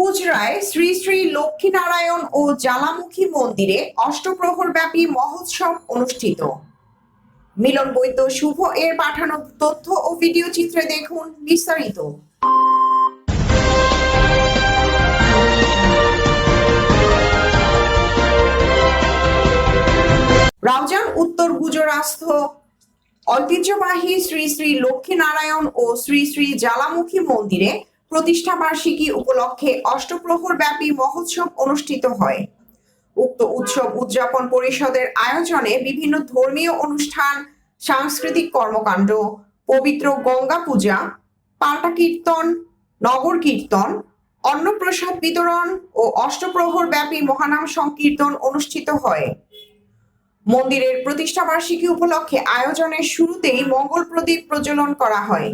গুজরায় শ্রী শ্রী লক্ষ্মীনারায়ণ ও জ্বালামুখী মন্দিরে অষ্টপ্রহর ব্যাপী মহোৎসব অনুষ্ঠিত। মিলন বৈদ্য শুভ এর পাঠানো তথ্য ও ভিডিও চিত্রে দেখুন বিস্তারিত। রাউজান উত্তর গুজরাস্থ ঐতিহ্যবাহী শ্রী শ্রী লক্ষ্মীনারায়ণ ও শ্রী শ্রী জ্বালামুখী মন্দিরে প্রতিষ্ঠা বার্ষিকী উপলক্ষে অষ্টপ্রহর ব্যাপী মহোৎসব অনুষ্ঠিত হয়। উক্ত উৎসব উদযাপন পরিষদের আয়োজনে বিভিন্ন ধর্মীয় অনুষ্ঠান, সাংস্কৃতিক কর্মকাণ্ড, পবিত্র গঙ্গা পূজা, পাল্টা কীর্তন, নগর কীর্তন, অন্নপ্রসাদ বিতরণ ও অষ্টপ্রহর ব্যাপী মহানাম সংকীর্তন অনুষ্ঠিত হয়। মন্দিরের প্রতিষ্ঠা বার্ষিকী উপলক্ষে আয়োজনের শুরুতেই মঙ্গল প্রদীপ প্রজ্বলন করা হয়।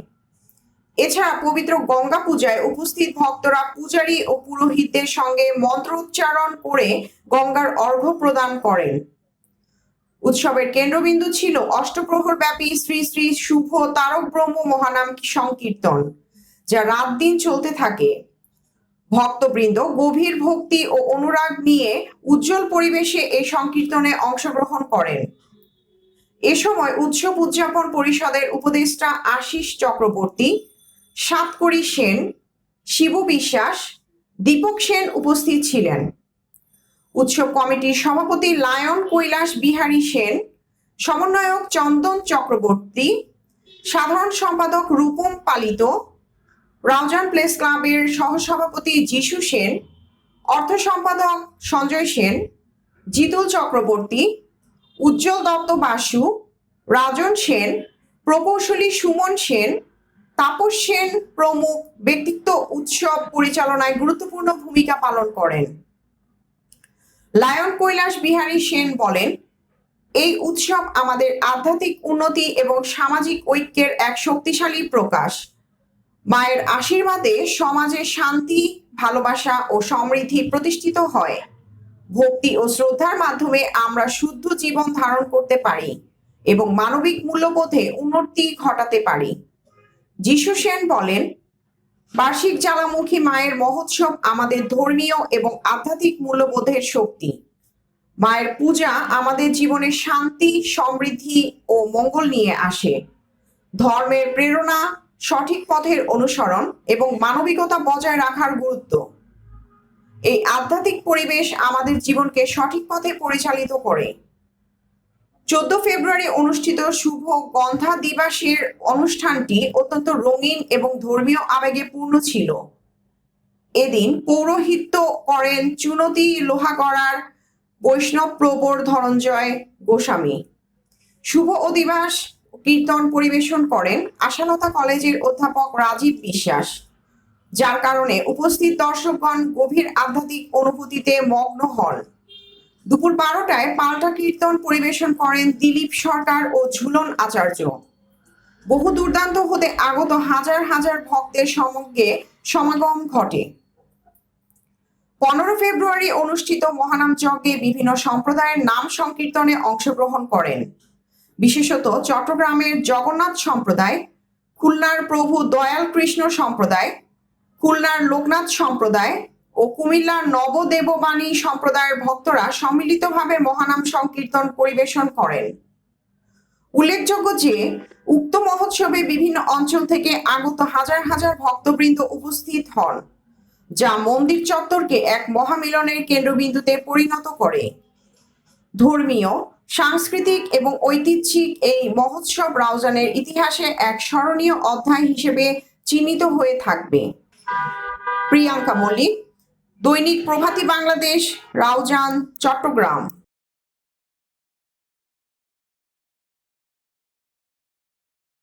এছাড়া পবিত্র গঙ্গা পূজায় উপস্থিত ভক্তরা পূজারী ও পুরোহিতদের সঙ্গে মন্ত্রোচ্চারণ করে গঙ্গার অর্ঘ্য প্রদান করেন। উৎসবের কেন্দ্রবিন্দু ছিল অষ্টপ্রহর ব্যাপী শ্রী শ্রী শুভ তারক ব্রহ্ম মহানাম সংকীর্তন, যা রাত দিন চলতে থাকে। ভক্তবৃন্দ গভীর ভক্তি ও অনুরাগ নিয়ে উজ্জ্বল পরিবেশে এই সংকীর্তনে অংশগ্রহণ করেন। এ সময় উৎসব উদযাপন পরিষদের উপদেষ্টা আশিস চক্রবর্তী সাতকড়ি সেন, শিব বিশ্বাস, দীপক সেন উপস্থিত ছিলেন। উৎসব কমিটির সভাপতি লায়ন কৈলাস বিহারী সেন, সমন্বয়ক চন্দন চক্রবর্তী, সাধারণ সম্পাদক রূপম পালিত রাউজান প্লেস ক্লাবের সহসভাপতি যিশু সেন, অর্থ সম্পাদক সঞ্জয় সেন, জিতুল চক্রবর্তী, উজ্জ্বল দত্ত বাসু, রাজন সেন, প্রকৌশলী সুমন সেন তাপস সেন প্রমুখ ব্যক্তিত্ব উৎসব পরিচালনায় গুরুত্বপূর্ণ ভূমিকা পালন করেন। লায়ন কৈলাস বিহারী সেন বলেন, এই উৎসব আমাদের আধ্যাত্মিক উন্নতি এবং সামাজিক ঐক্যের এক শক্তিশালী প্রকাশ। মায়ের আশীর্বাদে সমাজে শান্তি, ভালোবাসা ও সমৃদ্ধি প্রতিষ্ঠিত হয়। ভক্তি ও শ্রদ্ধার মাধ্যমে আমরা শুদ্ধ জীবন ধারণ করতে পারি এবং মানবিক মূল্যবোধে উন্নতি ঘটাতে পারি। যিশু সেন বলেন, বার্ষিক জ্বালামুখী মায়ের মহোৎসব আমাদের ধর্মীয় এবং আধ্যাত্মিক মূল্যবোধের শক্তি। মায়ের পূজা আমাদের জীবনে শান্তি, সমৃদ্ধি ও মঙ্গল নিয়ে আসে। ধর্মের প্রেরণা, সঠিক পথের অনুসরণ এবং মানবিকতা বজায় রাখার গুরুত্ব। এই আধ্যাত্মিক পরিবেশ আমাদের জীবনকে সঠিক পথে পরিচালিত করে। চোদ্দ ফেব্রুয়ারি অনুষ্ঠিত শুভ গন্ধা দিবাসের অনুষ্ঠানটি অত্যন্ত রঙিন এবং ধর্মীয় আবেগে পূর্ণ ছিল। এদিন পৌরোহিত্য করেন চুনতি লোহাগড়ার বৈষ্ণব প্রবর ধনঞ্জয় গোস্বামী। শুভ অধিবাস কীর্তন পরিবেশন করেন আশালতা কলেজের অধ্যাপক রাজীব বিশ্বাস। যার কারণে উপস্থিত দর্শকগণ গভীর আধ্যাত্মিক অনুভূতিতে মগ্ন হন। দুপুর বারোটায় পাল্টা কীর্তন পরিবেশন করেন দিলীপ সরকার ও ঝুলন আচার্য। বহু দুর্দান্ত হতে আগত হাজার হাজার ভক্তের সমগ্রে সমাগম ঘটে। পনেরো ফেব্রুয়ারি অনুষ্ঠিত মহানাম যজ্ঞে বিভিন্ন সম্প্রদায়ের নাম সংকীর্তনে অংশগ্রহণ করেন। বিশেষত চট্টগ্রামের জগন্নাথ সম্প্রদায়, খুলনার প্রভু দয়াল কৃষ্ণ সম্প্রদায়, খুলনার লোকনাথ সম্প্রদায় ও কুমিল্লার নবদেববাণী সম্প্রদায়ের ভক্তরা সম্মিলিতভাবে মহানাম সংকীর্তন পরিবেশন করেন। উল্লেখযোগ্য যে, উক্ত মহোৎসবে বিভিন্ন অঞ্চল থেকে আগত হাজার হাজার ভক্তবৃন্দ উপস্থিত হন, যা মন্দির চত্বরকে এক মহামিলনের কেন্দ্রবিন্দুতে পরিণত করে। ধর্মীয়, সাংস্কৃতিক এবং ঐতিহ্যিক এই মহোৎসব রাউজানের ইতিহাসে এক স্মরণীয় অধ্যায় হিসেবে চিহ্নিত হয়ে থাকবে। প্রিয়াঙ্কা মল্লিক দৈনিক প্রভাতী বাংলাদেশ রাউজান চট্টগ্রাম।